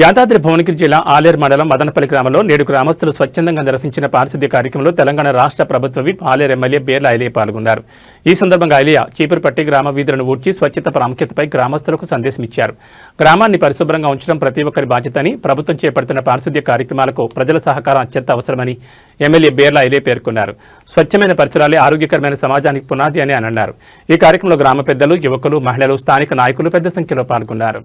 యాదాద్రి భువనగిరి జిల్లా ఆలేరు మండలం మదనపల్లి గ్రామంలో నేడు గ్రామస్తులు స్వచ్ఛందంగా నిర్వహించిన పారిశుద్ధ్య కార్యక్రమంలో తెలంగాణ రాష్ట్ర ప్రభుత్వ విప్ ఆలేరు ఎమ్మెల్యే బేర్ల ఐలియా పాల్గొన్నారు. ఈ సందర్భంగా ఐలియా చీపురుపట్టి గ్రామ వీధులను ఊడ్చి స్వచ్ఛత ప్రాముఖ్యతపై గ్రామస్తులకు సందేశం ఇచ్చారు గ్రామాన్ని పరిశుభ్రంగా ఉంచడం ప్రతి ఒక్కరి బాధ్యతని ప్రభుత్వం చేపడుతున్న పారిశుద్ధ్య కార్యక్రమాలకు ప్రజల సహకారం అత్యంత అవసరమని ఎమ్మెల్యే బేర్ల ఐలే పేర్కొన్నారు. స్వచ్ఛమైన పరిసరాలే ఆరోగ్యకరమైన సమాజానికి పునాది అని అని అన్నారు. ఈ కార్యక్రమంలో గ్రామ పెద్దలు యువకులు మహిళలు స్థానిక నాయకులు పెద్ద సంఖ్యలో పాల్గొన్నారు.